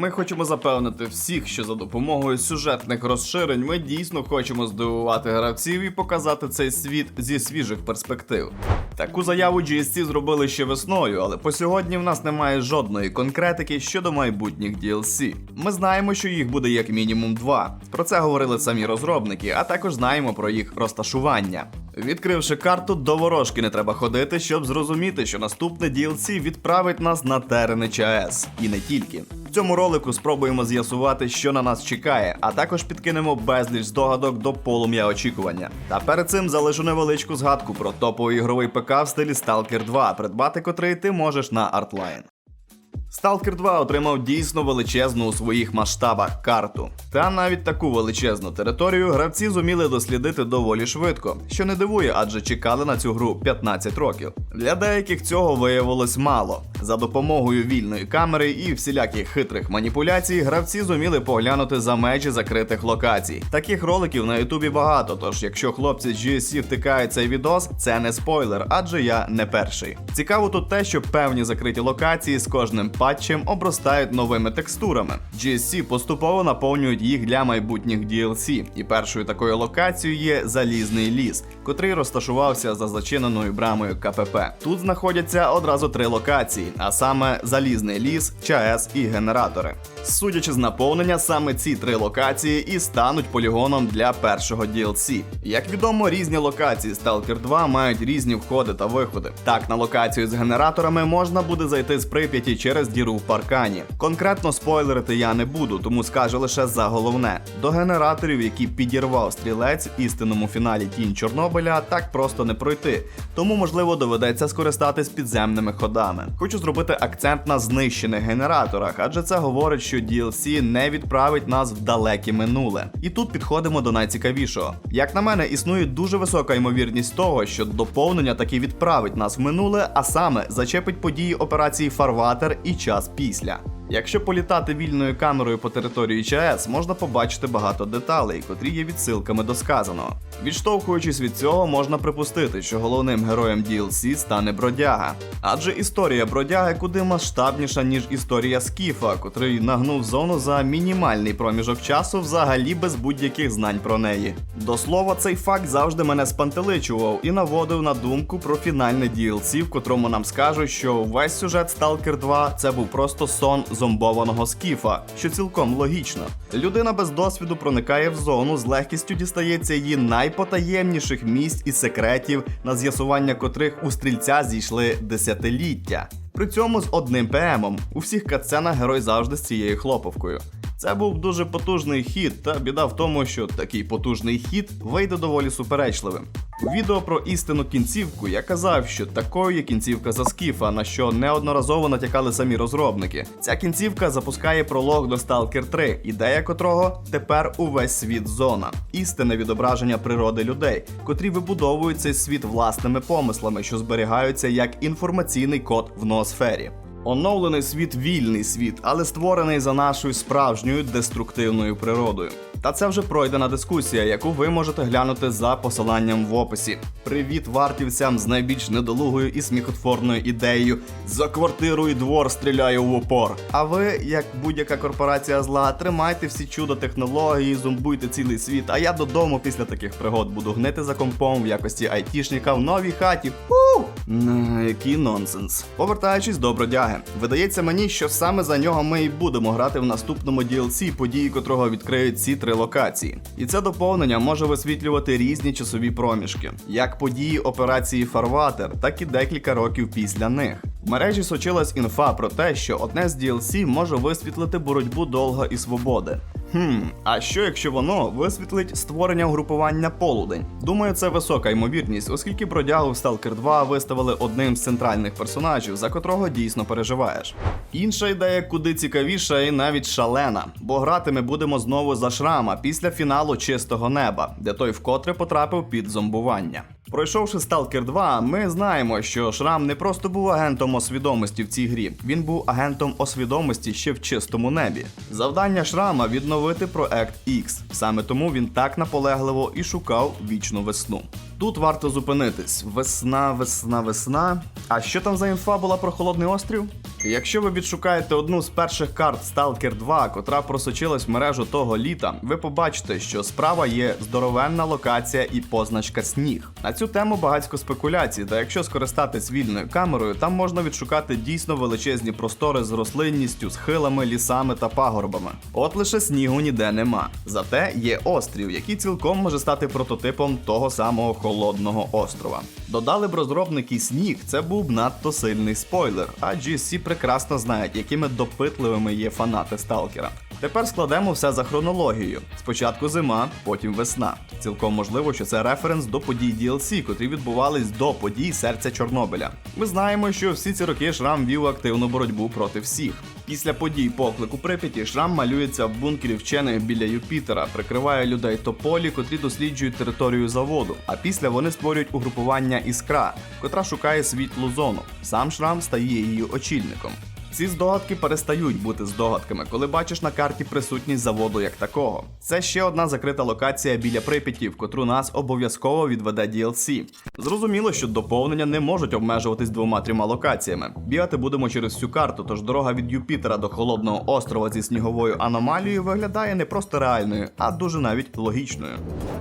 Ми хочемо запевнити всіх, що за допомогою сюжетних розширень ми дійсно хочемо здивувати гравців і показати цей світ зі свіжих перспектив. Таку заяву GSC зробили ще весною, але по сьогодні в нас немає жодної конкретики щодо майбутніх DLC. Ми знаємо, що їх буде як мінімум два. Про це говорили самі розробники, а також знаємо про їх розташування. Відкривши карту, до ворожки не треба ходити, щоб зрозуміти, що наступне DLC відправить нас на терени ЧАЕС. І не тільки. Цьому ролику спробуємо з'ясувати, що на нас чекає, а також підкинемо безліч здогадок до полум'я очікування. Та перед цим залишу невеличку згадку про топовий ігровий ПК в стилі Stalker 2, придбати котрий ти можеш на Artline. Stalker 2 отримав дійсно величезну у своїх масштабах карту. Та навіть таку величезну територію гравці зуміли дослідити доволі швидко, що не дивує, адже чекали на цю гру 15 років. Для деяких цього виявилось мало. За допомогою вільної камери і всіляких хитрих маніпуляцій гравці зуміли поглянути за межі закритих локацій. Таких роликів на Ютубі багато, тож якщо хлопці з GSC втикають цей відос, це не спойлер, адже я не перший. Цікаво тут те, що певні закриті локації з кожним патчем обростають новими текстурами. GSC поступово наповнюють їх для майбутніх DLC. І першою такою локацією є залізний ліс, котрий розташувався за зачиненою брамою КПП. Тут знаходяться одразу три локації, а саме залізний ліс, ЧАЕС і генератори. Судячи з наповнення, саме ці три локації і стануть полігоном для першого DLC. Як відомо, різні локації Stalker 2 мають різні входи та виходи. Так, на локацію з генераторами можна буде зайти з Прип'яті через діру в паркані. Конкретно спойлерити я не буду, тому скажу лише за головне: до генераторів, які підірвав стрілець в істинному фіналі Тінь Чорнобиля, так просто не пройти. Тому, можливо, доведеться скористатись підземними ходами. Хочу зробити акцент на знищених генераторах, адже це говорить, що DLC не відправить нас в далеке минуле. І тут підходимо до найцікавішого. Як на мене, існує дуже висока ймовірність того, що доповнення таки відправить нас в минуле, а саме зачепить події операції Фарватер і час після. Якщо політати вільною камерою по території ЧАЕС, можна побачити багато деталей, котрі є відсилками до сказаного. Відштовхуючись від цього, можна припустити, що головним героєм DLC стане бродяга. Адже історія бродяги куди масштабніша, ніж історія Скіфа, котрий нагнув зону за мінімальний проміжок часу, взагалі без будь-яких знань про неї. До слова, цей факт завжди мене спантеличував і наводив на думку про фінальне DLC, в котрому нам скажуть, що весь сюжет Stalker 2 це був просто сон зомбованого скіфа, що цілком логічно. Людина без досвіду проникає в зону, з легкістю дістається її найпотаємніших місць і секретів, на з'ясування котрих у стрільця зійшли десятиліття. При цьому з одним ПМом. У всіх катсценах герой завжди з цією хлоповкою. Це був дуже потужний хід, та біда в тому, що такий потужний хід вийде доволі суперечливим. У відео про істинну кінцівку я казав, що такою є кінцівка за скіфа, на що неодноразово натякали самі розробники. Ця кінцівка запускає пролог до Stalker 3, ідея котрого тепер увесь світ зона, істинне відображення природи людей, котрі вибудовують цей світ власними помислами, що зберігаються як інформаційний код в ноосфері. Оновлений світ вільний світ, але створений за нашою справжньою деструктивною природою. Та це вже пройдена дискусія, яку ви можете глянути за посиланням в описі. Привіт вартівцям з найбільш недолугою і сміхотворною ідеєю за квартиру і двор стріляю в упор. А ви, як будь-яка корпорація зла, тримайте всі чудо технології, зомбуйте цілий світ. А я додому після таких пригод буду гнити за компом в якості айтішника в новій хаті. Фу! Який нонсенс. Повертаючись до бродяги, видається мені, що саме за нього ми і будемо грати в наступному DLC, події котрого відкриють ці три локації. І це доповнення може висвітлювати різні часові проміжки, як події операції Фарватер, так і декілька років після них. В мережі сочилась інфа про те, що одне з DLC може висвітлити боротьбу довга і свободи. Хм, а що якщо воно висвітлить створення угрупування полудень? Думаю, це висока ймовірність, оскільки бродягу в Stalker 2 виставили одним з центральних персонажів, за котрого дійсно переживаєш. Інша ідея куди цікавіша і навіть шалена, бо грати ми будемо знову за шрама після фіналу чистого неба, де той вкотре потрапив під зомбування. Пройшовши Stalker 2, ми знаємо, що Шрам не просто був агентом освідомості в цій грі, він був агентом освідомості ще в чистому небі. Завдання Шрама відновити проект X. Саме тому він так наполегливо і шукав вічну весну. Тут варто зупинитись. Весна, весна, весна. А що там за інфа була про холодний острів? Якщо ви відшукаєте одну з перших карт Stalker 2, котра просочилась в мережу того літа, ви побачите, що справа є здоровенна локація і позначка сніг. На цю тему багатько спекуляцій, та якщо скористатись вільною камерою, там можна відшукати дійсно величезні простори з рослинністю, схилами, лісами та пагорбами. От лише снігу ніде нема. Зате є острів, який цілком може стати прототипом того самого холодного острова. Додали б розробники сніг, це був надто сильний спойлер, а GSC прекрасно знають, якими допитливими є фанати сталкера. Тепер складемо все за хронологією. Спочатку зима, потім весна. Цілком можливо, що це референс до подій DLC, котрі відбувались до подій серця Чорнобиля. Ми знаємо, що всі ці роки Шрам вів активну боротьбу проти всіх. Після подій поклику Прип'яті Шрам малюється в бункері вчених біля Юпітера, прикриває людей тополі, котрі досліджують територію заводу. А після вони створюють угрупування Іскра, котра шукає світлу зону. Сам Шрам стає її очільником. Ці здогадки перестають бути здогадками, коли бачиш на карті присутність заводу як такого. Це ще одна закрита локація біля Прип'яті, в котру нас обов'язково відведе DLC. Зрозуміло, що доповнення не можуть обмежуватись двома-трьома локаціями. Бігати будемо через всю карту, тож дорога від Юпітера до холодного острова зі сніговою аномалією виглядає не просто реальною, а дуже навіть логічною.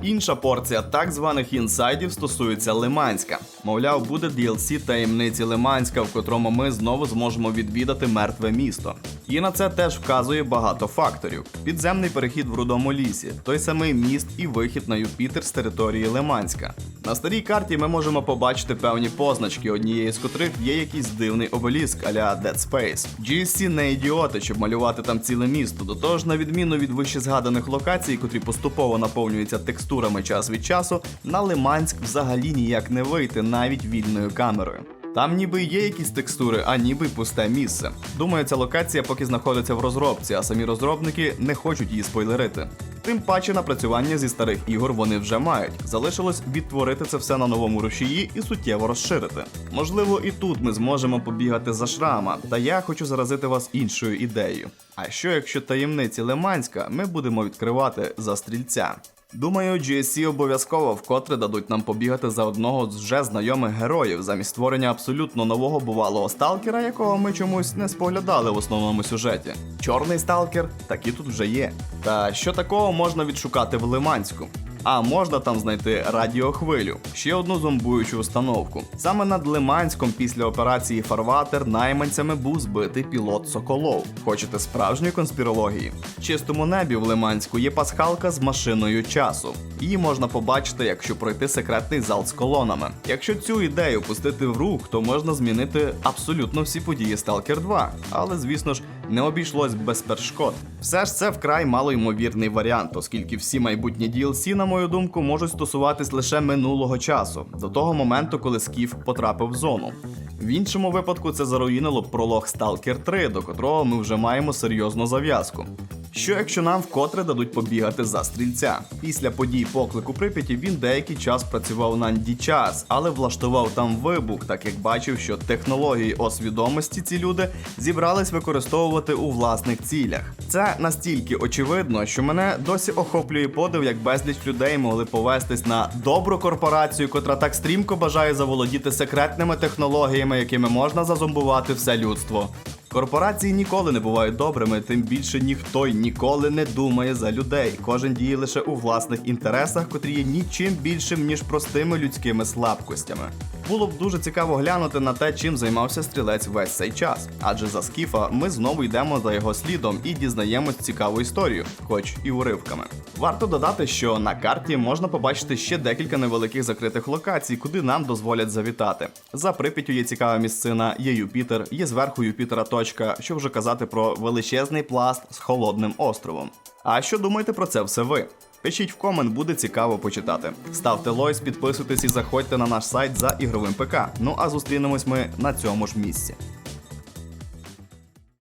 Інша порція так званих інсайдів стосується Лиманська. Мовляв, буде DLC таємниці Лиманська, в котрому ми знову зможемо відвідати мертве місто. І на це теж вказує багато факторів: підземний перехід в рудому лісі, той самий міст і вихід на Юпітер з території Лиманська. На старій карті ми можемо побачити певні позначки, однієї з котрих є якийсь дивний обеліск аля Dead Space. GSC не ідіоти, щоб малювати там ціле місто. До того ж, на відміну від вище згаданих локацій, котрі поступово наповнюються текстурами час від часу, на Лиманськ взагалі ніяк не вийти навіть вільною камерою. Там ніби є якісь текстури, а ніби пусте місце. Думаю, ця локація поки знаходиться в розробці, а самі розробники не хочуть її спойлерити. Тим паче напрацювання зі старих ігор вони вже мають. Залишилось відтворити це все на новому рушії і суттєво розширити. Можливо, і тут ми зможемо побігати за шрама, та я хочу заразити вас іншою ідеєю. А що якщо таємниці Лиманська ми будемо відкривати за стрільця? Думаю, GSC обов'язково вкотре дадуть нам побігати за одного з вже знайомих героїв замість створення абсолютно нового бувалого сталкера, якого ми чомусь не споглядали в основному сюжеті. Чорний сталкер такі тут вже є. Та що такого можна відшукати в Лиманську? А можна там знайти радіохвилю, ще одну зомбуючу установку. Саме над Лиманськом після операції Фарватер найманцями був збитий пілот Соколов. Хочете справжньої конспірології? В чистому небі в Лиманську є пасхалка з машиною часу. Її можна побачити, якщо пройти секретний зал з колонами. Якщо цю ідею пустити в рух, то можна змінити абсолютно всі події Stalker 2. Але звісно ж не обійшлось без перешкод. Все ж це вкрай малоймовірний варіант, оскільки всі майбутні DLC, на мою думку, можуть стосуватись лише минулого часу, до того моменту, коли Скіф потрапив в зону. В іншому випадку це заруїнило б пролог Stalker 3, до котрого ми вже маємо серйозну зав'язку. Що якщо нам вкотре дадуть побігати за стрільця? Після подій поклику Прип'яті він деякий час працював на час, але влаштував там вибух, так як бачив, що технології освідомості ці люди зібрались використовувати у власних цілях. Це настільки очевидно, що мене досі охоплює подив, як безліч людей могли повестись на добру корпорацію, котра так стрімко бажає заволодіти секретними технологіями, якими можна зазомбувати все людство. Корпорації ніколи не бувають добрими, тим більше ніхто й ніколи не думає за людей. Кожен діє лише у власних інтересах, котрі є нічим більшим ніж простими людськими слабкостями. Було б дуже цікаво глянути на те, чим займався стрілець весь цей час. Адже за Скіфа ми знову йдемо за його слідом і дізнаємось цікаву історію, хоч і уривками. Варто додати, що на карті можна побачити ще декілька невеликих закритих локацій, куди нам дозволять завітати. За Прип'яттю є цікава місцина, є Юпітер, є зверху Юпітера точка, що вже казати про величезний пласт з холодним островом. А що думаєте про це все ви? Пишіть в комент, буде цікаво почитати. Ставте лойс, підписуйтесь і заходьте на наш сайт за ігровим ПК. Ну а зустрінемось ми на цьому ж місці.